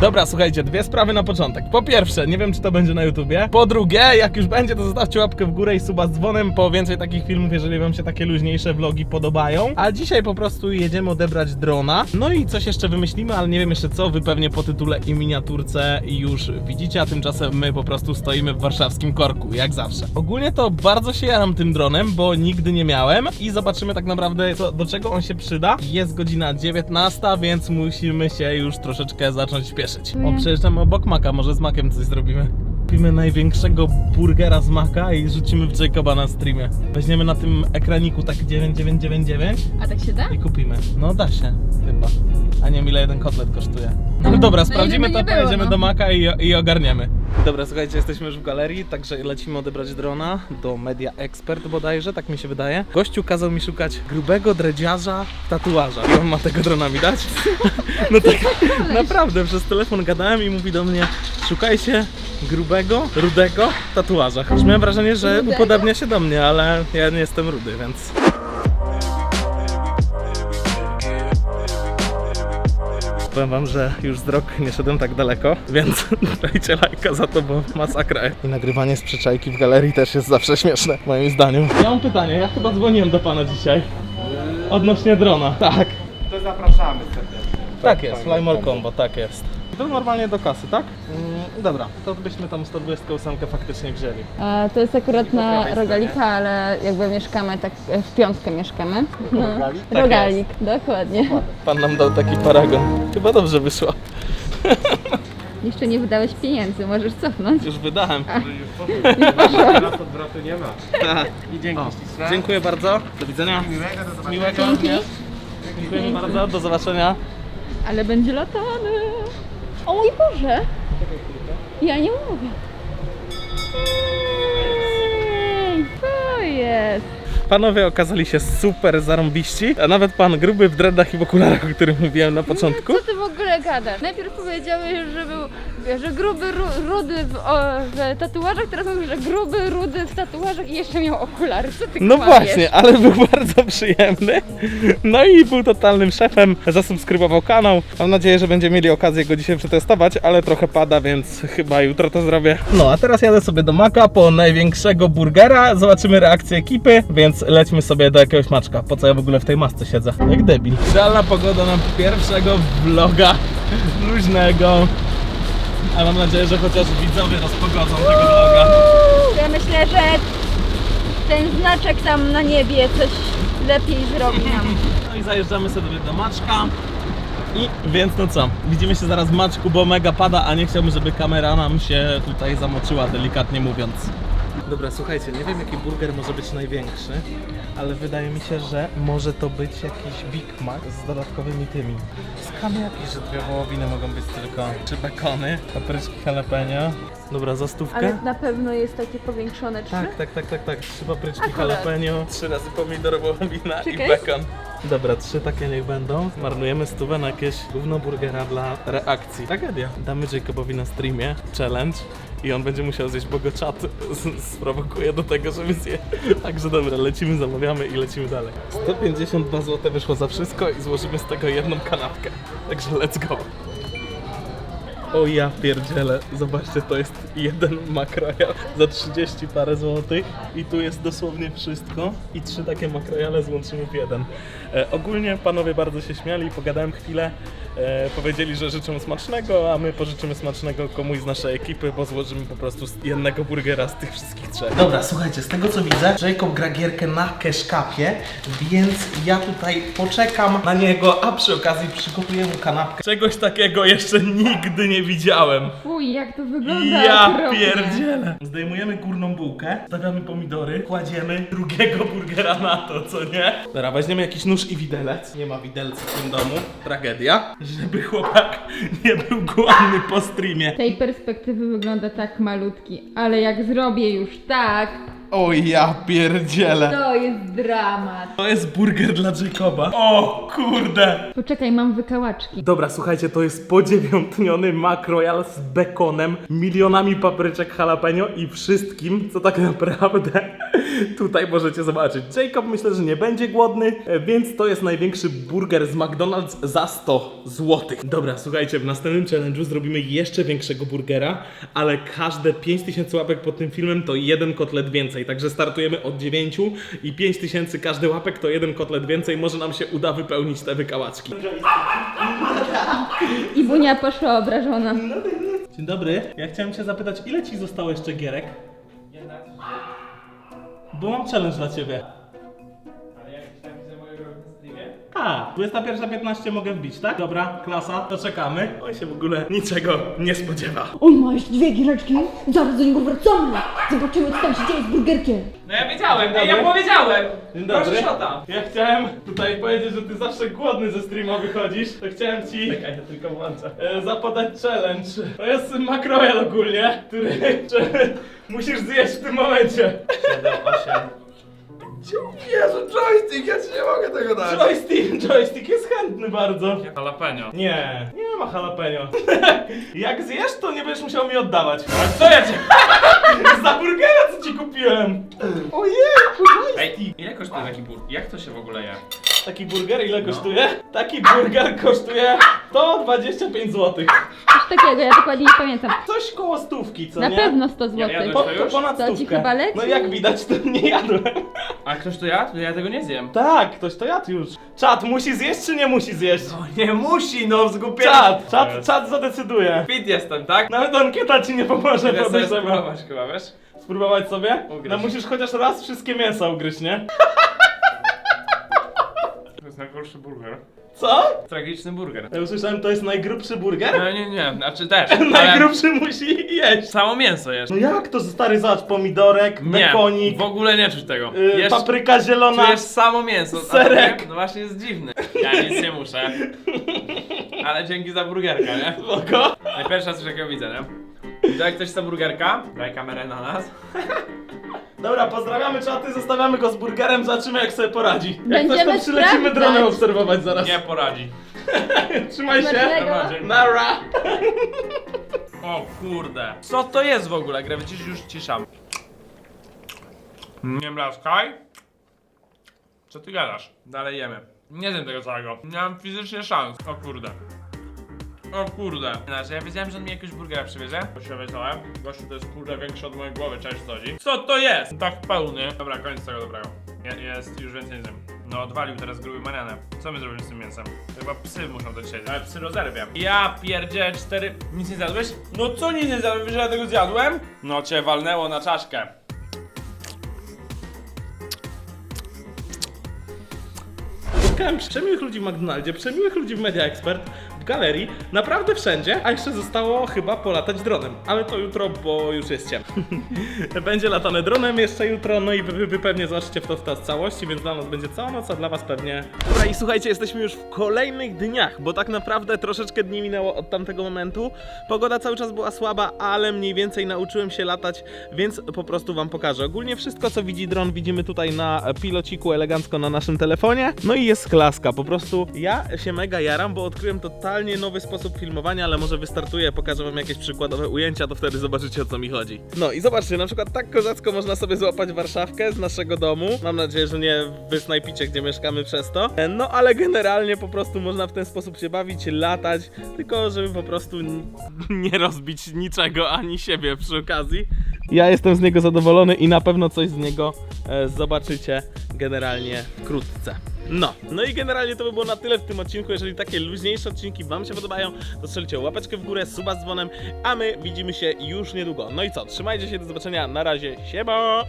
Dobra, słuchajcie, dwie sprawy na początek. Po pierwsze, nie wiem czy to będzie na YouTubie. Po drugie, jak już będzie, to zostawcie łapkę w górę i suba z dzwonem po więcej takich filmów, jeżeli wam się takie luźniejsze vlogi podobają. A dzisiaj po prostu jedziemy odebrać drona. No i coś jeszcze wymyślimy, ale nie wiem jeszcze co. Wy pewnie po tytule i miniaturce już widzicie, a tymczasem my po prostu stoimy w warszawskim korku, jak zawsze. Ogólnie to bardzo się jaram tym dronem, bo nigdy nie miałem i zobaczymy tak naprawdę co, do czego on się przyda. Jest godzina 19, więc musimy się już troszeczkę zacząć śpieszyć. O, przejeżdżamy obok Maka, może z Makiem coś zrobimy. Kupimy największego burgera z Maka i rzucimy w Jacoba na streamie. Weźmiemy na tym ekraniku tak 9999 A tak się da? i kupimy. No da się, chyba. A nie wiem ile jeden kotlet kosztuje. No dobra, sprawdzimy ile by to, pojedziemy no. do Maka i, i ogarniemy. Dobra, słuchajcie, jesteśmy już w galerii, także lecimy odebrać drona do Media Expert bodajże, tak mi się wydaje. Gościu kazał mi szukać grubego dredziarza tatuaża. I on ma tego drona widać? No tak, naprawdę, przez telefon gadałem i mówi do mnie szukajcie grubego, rudego tatuaża. Już miałem wrażenie, że upodabnia się do mnie, ale ja nie jestem rudy, więc... Powiem wam, że już z rok nie szedłem tak daleko, więc dajcie lajka za to, bo masakra. I nagrywanie z przyczajki w galerii też jest zawsze śmieszne, moim zdaniem. Ja mam pytanie, ja chyba dzwoniłem do pana dzisiaj. Odnośnie drona. Tak. To zapraszamy serdecznie. Tak jest, Flymore Combo, tak jest. To normalnie do kasy, tak? Mm, dobra, to byśmy tam 128 faktycznie wzięli. A, to jest akurat na rogalika, ale jakby mieszkamy tak e, w piątkę mieszkamy. No. Rogalik? Tak Rogalik, dokładnie. Pan nam dał taki paragon. Chyba dobrze wyszło. Jeszcze nie wydałeś pieniędzy, możesz cofnąć. Już wydałem. Teraz odwrotu nie ma. I dzięki O, śliczne. dziękuję bardzo. Do widzenia. Miłego, do zobaczenia. Miłego Dzięki. Dziękuję bardzo. Do zobaczenia. Ale będzie latany. O mój Boże! Ja nie mogę. Ej, co jest? Panowie okazali się super zarąbiści, a nawet pan gruby w dreadach i w okularach, o którym mówiłem na początku. Co ty w ogóle gadasz? Najpierw powiedziałeś, że był, że gruby, ru, rudy w, o, w tatuażach, teraz mówisz, że gruby, rudy w tatuażach i jeszcze miał okulary. Co ty No kłamiesz? właśnie, ale był bardzo przyjemny. No i był totalnym szefem. Zasubskrybował kanał. Mam nadzieję, że będziemy mieli okazję go dzisiaj przetestować, ale trochę pada, więc chyba jutro to zrobię. No a teraz jadę sobie do Maka po największego burgera. Zobaczymy reakcję ekipy, więc lećmy sobie do jakiegoś maczka. Po co ja w ogóle w tej masce siedzę? Jak debil. Idealna pogoda na pierwszego vloga luźnego. A mam nadzieję, że chociaż widzowie rozpogodzą tego vloga. Ja myślę, że ten znaczek tam na niebie coś lepiej zrobi nam. No i zajeżdżamy sobie do Maczka. I więc no co, widzimy się zaraz w Maczku, bo mega pada, a nie chciałbym, żeby kamera nam się tutaj zamoczyła, delikatnie mówiąc. Dobra, słuchajcie, nie wiem jaki burger może być największy, ale wydaje mi się, że może to być jakiś Big Mac z dodatkowymi tymi. Skamy jakieś, że dwie wołowiny mogą być tylko, czy bekony, papryczki jalapeno. Dobra, za stówkę. Ale na pewno jest takie powiększone trzy? Tak, tak, tak, tak, tak. Trzy papryczki Akurat. jalapeno, trzy razy pomidor, wołowina i Czekaj. bekon. Dobra, trzy takie niech będą. Marnujemy stówę na jakieś gówno burgera dla reakcji. Tragedia. Damy Jacobowi na streamie challenge i on będzie musiał zjeść, bo go czat sprowokuje do tego, żeby zje. Także dobra, lecimy, zamawiamy i lecimy dalej. 152 zł wyszło za wszystko i złożymy z tego jedną kanapkę. Także let's go. O ja pierdzielę, zobaczcie, to jest jeden makrojal za 30 parę złotych i tu jest dosłownie wszystko i trzy takie makrojale złączymy w jeden. E, ogólnie panowie bardzo się śmiali, pogadałem chwilę, e, powiedzieli, że życzą smacznego, a my pożyczymy smacznego komuś z naszej ekipy, bo złożymy po prostu z jednego burgera z tych wszystkich trzech. Dobra, słuchajcie, z tego co widzę, Jacob gra gierkę na keszkapie, więc ja tutaj poczekam na niego, a przy okazji przygotuję mu kanapkę. Czegoś takiego jeszcze nigdy nie widziałem. Fuj, jak to wygląda Ja okropnie. pierdzielę. Zdejmujemy górną bułkę, stawiamy pomidory, kładziemy drugiego burgera na to, co nie? Dobra, weźmiemy jakiś nóż i widelec. Nie ma widelca w tym domu. Tragedia. Żeby chłopak nie był głodny po streamie. Z tej perspektywy wygląda tak malutki, ale jak zrobię już tak, O ja pierdzielę. to jest dramat. To jest burger dla Jacoba. O kurde. Poczekaj, mam wykałaczki. Dobra, słuchajcie, to jest podziewiątniony makrojal z bekonem, milionami papryczek jalapeno i wszystkim, co tak naprawdę Tutaj możecie zobaczyć. Jacob myślę, że nie będzie głodny, e, więc to jest największy burger z McDonald's za 100 zł. Dobra, słuchajcie, w następnym challenge'u zrobimy jeszcze większego burgera, ale każde 5000 łapek pod tym filmem to jeden kotlet więcej. Także startujemy od 9 i 5000 każdy łapek to jeden kotlet więcej. Może nam się uda wypełnić te wykałaczki. I Bunia poszła obrażona. Dzień dobry. Ja chciałem cię zapytać, ile ci zostało jeszcze gierek? Bo mam challenge dla ciebie. A, 21.15 mogę wbić, tak? Dobra, klasa, to czekamy. On się w ogóle niczego nie spodziewa. On ma jeszcze dwie giereczki, zaraz do niego wracamy. Zobaczymy, co tam się dzieje z burgerkiem. No ja wiedziałem, Dzień ja dobry. powiedziałem! Dzień dobry. Proszę szota. Ja chciałem tutaj powiedzieć, że ty zawsze głodny ze streama wychodzisz. To chciałem ci. Czekaj, ja tylko włączę. E, zapodać challenge. To jest makrojel ogólnie, który musisz zjeść w tym momencie. 7, 8. Jezu, joystick, ja ci nie mogę tego dać. Joystick, joystick jest chętny bardzo. Jalapeno. Nie, nie ma jalapeno. Jak zjesz, to nie będziesz musiał mi oddawać. A co ja cię... Za burgera, co ci kupiłem. Ojej, Ej, ile kosztuje taki burger? Jak to się w ogóle je? Taki burger ile kosztuje? Taki burger kosztuje 125 zł. Coś takiego, ja dokładnie nie pamiętam. Coś koło stówki, co Na nie? pewno 100 Ja zł. jadłem Po, to to ponad To ci stówkę. chyba leci? No jak widać, to nie jadłem. A ktoś to jadł? Ja tego nie zjem. Tak, ktoś to jadł już. Czat, musi zjeść czy nie musi zjeść? Nie musi, no zgubię. Czat, czat, czat zadecyduje. Fit jestem, tak? Nawet ankieta ci nie pomoże, Idę sobie podejrzewam. spróbować chyba, wiesz? Spróbować sobie? Ugryź. No musisz chociaż raz wszystkie mięsa ugryźć, nie? Najgorszy burger. Co? Tragiczny burger. Ja usłyszałem, to jest najgrubszy burger? No nie, nie, znaczy też. ale Najgrubszy musi jeść. Samo mięso jesz. No jak to, stary, zobacz, pomidorek, Nie, bekonik, w ogóle nie czuć tego. y, Jesz, papryka zielona. czujesz samo mięso. a serek. nie? No właśnie jest dziwny. Ja nic nie muszę. Ale dzięki za burgerka, nie? Spoko. Najpierwsza coś takiego widzę, nie? I to jak ktoś chce burgerka, daj kamerę na nas. Dobra, pozdrawiamy czaty, zostawiamy go z burgerem, zobaczymy jak sobie poradzi. Jak Będziemy coś, to przylecimy sprawdzać. dronem obserwować zaraz. Nie poradzi. Trzymaj się. Smacznego. Nara. O kurde. Co to jest w ogóle? Grę widzisz, już ciszam. Nie mlaskaj. Co ty gadasz? Dalej jemy. Nie zjem tego całego. Nie mam fizycznie szans. O kurde. O kurde. Znaczy, ja wiedziałem, że on mi jakiegoś burgera przywiezie. To się wiedziałem. Gościu to jest kurde większy od mojej głowy, cześć chodzi. Co to jest? Tak pełny. Dobra, koniec tego dobrego. Je, jest, już więcej nie. No, odwalił teraz gruby manianę. Co my zrobimy z tym mięsem? Chyba psy muszą to dzisiaj. Ale psy rozerwiam. Ja pierdzie cztery... Nic nie zjadłeś? No co nic nie zjadłem? Wiesz, że ja tego zjadłem? No cię walnęło na czaszkę. Spotkałem przemiłych ludzi w McDonaldzie, przemiłych ludzi w Media Expert, galerii, naprawdę wszędzie, a jeszcze zostało chyba polatać dronem. Ale to jutro, bo już jest ciemno. będzie latane dronem jeszcze jutro, no i wy, wy pewnie zobaczycie w to w całości, więc dla nas będzie cała noc, a dla was pewnie... Dobra i słuchajcie, jesteśmy już w kolejnych dniach, bo tak naprawdę troszeczkę dni minęło od tamtego momentu. Pogoda cały czas była słaba, ale mniej więcej nauczyłem się latać, więc po prostu wam pokażę. Ogólnie wszystko, co widzi dron, widzimy tutaj na pilociku elegancko na naszym telefonie. No i jest klaska, po prostu ja się mega jaram, bo odkryłem totalnie nowy sposób filmowania, ale może wystartuję, pokażę wam jakieś przykładowe ujęcia, to wtedy zobaczycie o co mi chodzi. No i zobaczcie, na przykład tak kozacko można sobie złapać Warszawkę z naszego domu. Mam nadzieję, że nie wysnajpicie, gdzie mieszkamy przez to. E, No ale generalnie po prostu można w ten sposób się bawić, latać, tylko żeby po prostu nie rozbić niczego ani siebie przy okazji. Ja jestem z niego zadowolony i na pewno coś z niego e, zobaczycie generalnie wkrótce. No, no i generalnie to by było na tyle w tym odcinku. Jeżeli takie luźniejsze odcinki Wam się podobają, to strzelcie łapeczkę w górę, suba z dzwonem, a my widzimy się już niedługo. No i co, trzymajcie się, do zobaczenia, na razie, siema!